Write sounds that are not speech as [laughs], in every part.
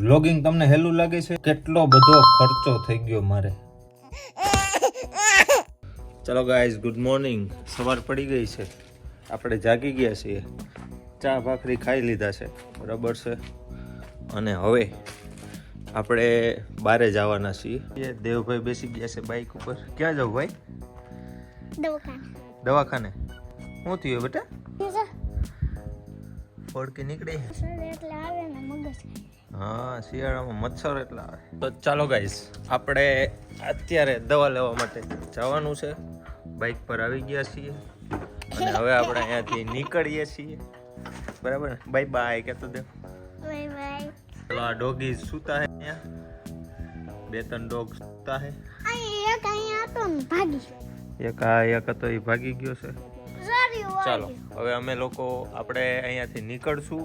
Vlogging તમને હેલું લાગે છે? કેટલો બધો ખર્ચો થઈ ગયો મારે. ચલો ગાઈઝ ગુડ મોર્નિંગ સવાર પડી ગઈ છે. આપણે જાગી ગયા છીએ. ચા ભાખરી ખાઈ લીધા છે. બરાબર છે? અને હવે આપણે બારે જવાના છીએ. દેવભાઈ બેસી ગયા છે બાઇક ઉપર. ક્યાં જવું ભાઈ? દવાખાને. દવાખાને. શું થયું બેટા? ફોડકી નીકળી સર એટલે આવે ને મગજ હા શિયાળામાં મચ્છર એટલા આવે. તો ચાલો ગાઈસ આપણે અત્યારે દવા લેવા માટે જવાનું છે. બાઇક પર આવી ગયા છીએ. અને હવે આપણે અહીંયાથી નીકળીએ છીએ. બરાબર? ને બાય બાય કહેતો દે બાય બાય ચલો આ ડોગી સૂતા હે અહીંયા. બે ત્રણ ડોગ સૂતા હે. એક અહીંયા હતો ભાગી એક આ એક હતો એ ભાગી ગયો છે. ચાલો હવે અમે લોકો આપણે અહીંયાથી નીકળશું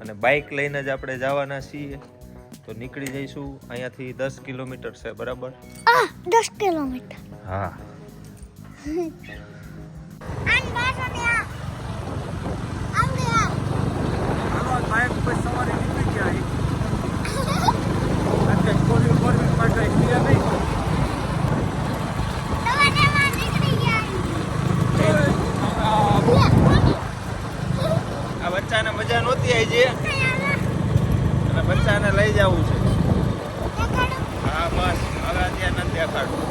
અને બાઇક લઈને જ આપણે જવાના છીએ. તો નીકળી જઈશું અહીંયાથી દસ કિલોમીટર છે બરાબર? આ દસ કિલોમીટર. હા. સવારે નીકળી અત્યારે કોરી કોરી માટે ક્લિયર નહીં દવા દેવા નીકળી ગયા આ બચ્ચાને મજા નહોતી આવી અને બચ્ચાને લઈ જવું છે. હા, બસ. હવે અત્યારે નથી દેખાડું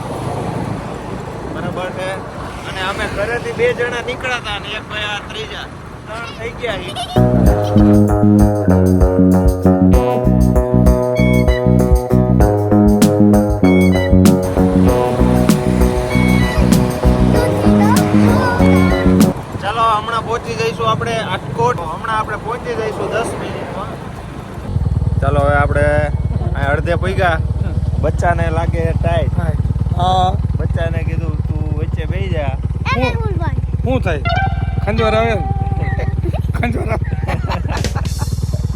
બરાબર છે? અને અમે ઘરેથી બે જણા નીકળ્યા હતા અને એક ભાઈ આ ત્રીજા. ત્રણ થઈ ગયા જઈશું આપણે આટકોટ. હમણાં આપણે પહોંચી જઈશું દસ મિનિટમાં. ચાલો હવે આપણે અડધે પૈગા. બચ્ચાને લાગે ટાઈટ હા. બચ્ચાને કીધું તું વચ્ચે બેસી જા. શું થાય? ખંજવાર આવે? ને? ખંજવાર આવે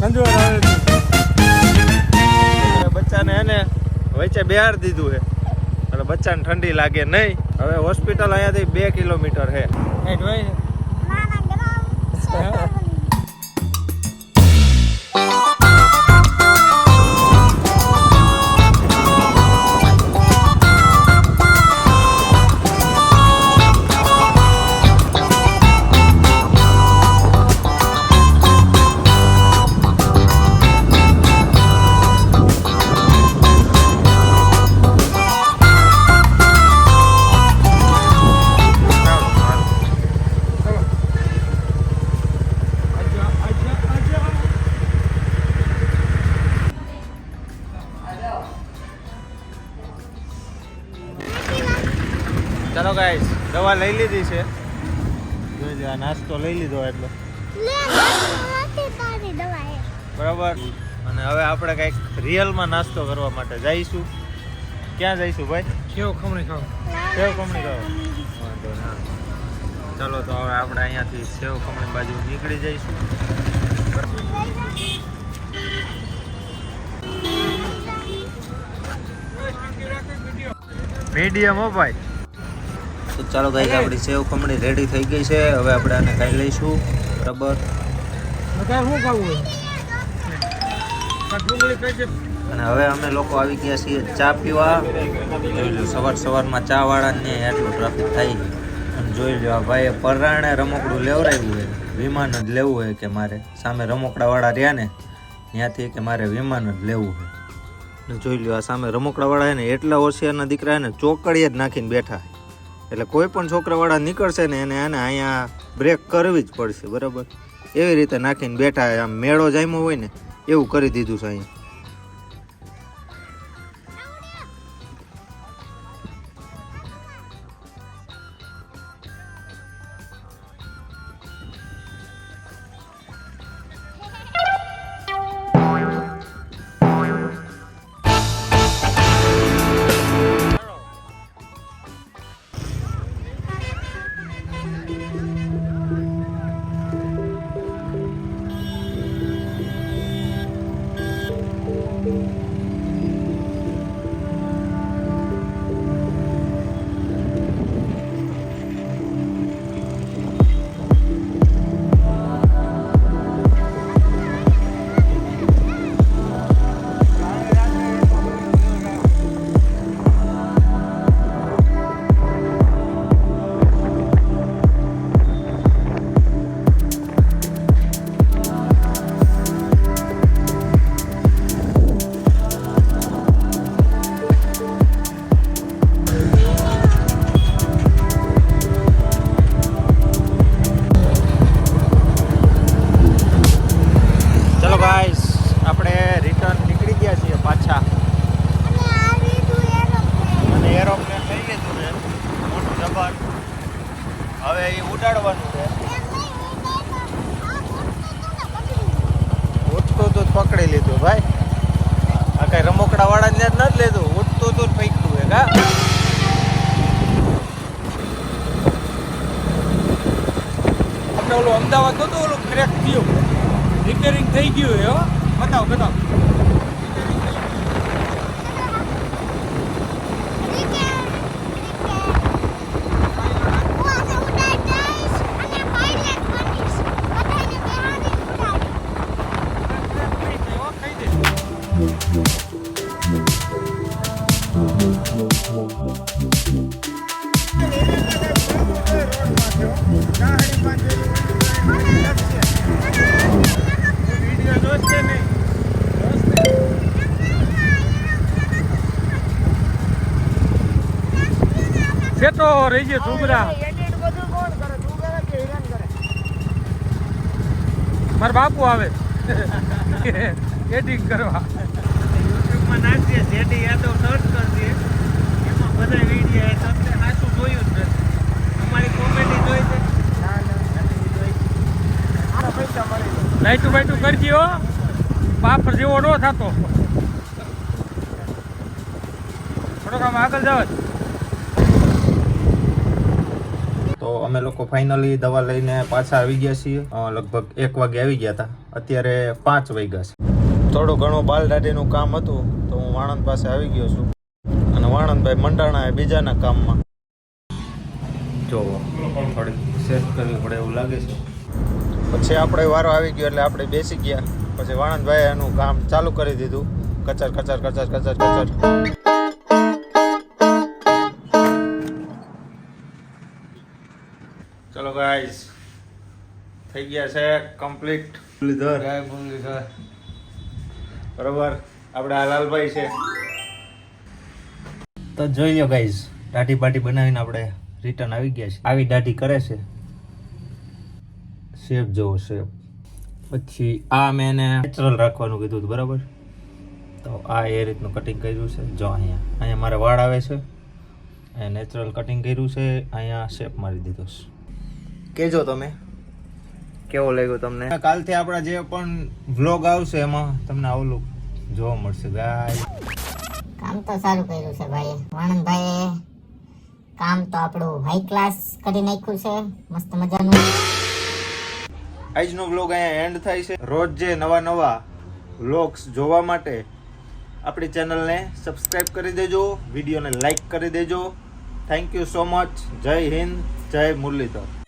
ખંજવાર આવે બચ્ચાને એને વચ્ચે બિહાર દીધું છે. એટલે બચ્ચાને ઠંડી લાગે નહીં. હવે હોસ્પિટલ અહીંયાથી બે કિલોમીટર છે. ચાલો ગાઈસ દવા લઈ લીધી છે. જોઈજો આ નાસ્તો લઈ લીધો એટલે. બરાબર? અને હવે આપણે કંઈક રિયલમાં નાસ્તો કરવા માટે જઈશું. ક્યાં જઈશું ભાઈ? કેવો ખમણી ખાવ? સેવ ખમણી ખાવ. ચલો ચાલો તો હવે આપણે અહીંયાથી સેવ ખમણી બાજુ નીકળી જઈશું. મીડિયમ હો ભાઈ. તો ચાલો ગાઈસ આપણી સેવ ખમણી રેડી થઈ ગઈ છે. હવે આપણે આને ખાઈ લઈશું. બરાબર અને હવે અમે લોકો આવી ગયા છીએ ચા પીવા. જોઈ લો સવાર સવારમાં ચા વાળાને એટલું ટ્રાફિક થાય. અને જોઈ લો આ ભાઈએ પરાણે રમકડું લેવડાવ્યું હોય. વિમાન જ લેવું હોય કે મારે? સામે રમકડાવાળા રહ્યા ને ત્યાંથી કે મારે વિમાન જ લેવું હોય. ને જોઈ લો આ સામે રમકડાવાળા ને એટલા હોશિયારના દીકરા ને ચોકડીએ જ નાખીને બેઠા એટલે કોઈ પણ છોકરાવાળા નીકળશે ને એને એને અહીંયા બ્રેક કરવી જ પડશે, બરાબર? એવી રીતે નાખીને બેઠા, આમ મેળો જામ્યો હોય ને, એવું કરી દીધું છે અહીંયા. આપણે રિટર્ન નીકળી ગયા છીએ પાછા. અને એરોપ્લેન લઈ લીધું છે. મોટું જબર હવે એ ઉડાડવાનું છે. ઉઠતું તો પકડી લીધું ભાઈ. આ કઈ રમકડા વાળા ને નથી લીધું. ઉઠતું તો ફેંકતું હે હા. આપણે ઓલું અમદાવાદ નતું ઓલું ક્રેક થયું? રિપેરિંગ થઈ ગયું હે હો. બતાવ બતાવ Weekend. હું તો રહી ગયો છોકરા મારા બાપુ આવે. [laughs] એડિંગ કરવા. યુટ્યુબમાં નાખજે જેડી યાદવ સર્ચ કરજે. એમાં બધા વીડિયો તમને સાચું જોયું જ નથી. અમારી કોમેડી જોઈ છે? લાઈટું બાઈટું કરજી હો. બાપ જેવો ન થતો. થોડોક આમ આગળ જાવ તો અમે લોકો ફાઇનલી દવા લઈને પાછા આવી ગયા છીએ. લગભગ એક વાગે આવી ગયા હતા. અત્યારે પાંચ વાગ્યા છે. થોડું ઘણું બાલદાટીનું કામ હતું તો હું વાણંદ પાસે આવી ગયો છું. અને વાણંદભાઈ મંડાણા એ બીજાના કામમાં. જો, થોડીક સેફ કરવી પડે એવું લાગે છે. પછી આપણે વારો આવી ગયો એટલે આપણે બેસી ગયા. પછી વાણંદભાઈ એનું કામ ચાલુ કરી દીધું. કચર કચર કચર કચર કચર. ચલો ગાઈઝ થઈ ગયા છે કમ્પ્લીટ લીધર બરોબર. આપણે આ લાલભાઈ છે. તો જોઈ લો ગાઈઝ દાઢી બાટી બનાવીને આપણે રિટર્ન આવી ગયા છે આવી દાઢી કરે છે. શેપ જોવો શેપ પછી આ મેં એને નેચરલ રાખવાનું કીધું હતું બરાબર? તો આ એ રીતનું કટિંગ કર્યું છે. જો અહીંયા અહીંયા મારે વાળ આવે છે. અહીંયા નેચરલ કટિંગ કર્યું છે. અહીંયા શેપ મારી દીધો છે. કેજો તમે. કેવો લાગ્યો તમને? કાલથી આપણા જે પણ વ્લોગ આવશે એમાં તમને આવું જોવા મળશે ગાય કામ તો સારું કર્યું છે ભાઈ વાણંદભાઈએ કામ તો આપણું હાઈ ક્લાસ કરી નાખ્યું છે. મસ્ત મજાનું. આજનો વ્લોગ અહીંયા એન્ડ થાય છે. રોજ જે નવા નવા વ્લોગ્સ જોવા માટે આપણી ચેનલને સબસ્ક્રાઇબ કરી દેજો વિડીયોને લાઈક કરી દેજો. થેન્ક યુ સો મચ જય હિન્દ જય મુરલીધર.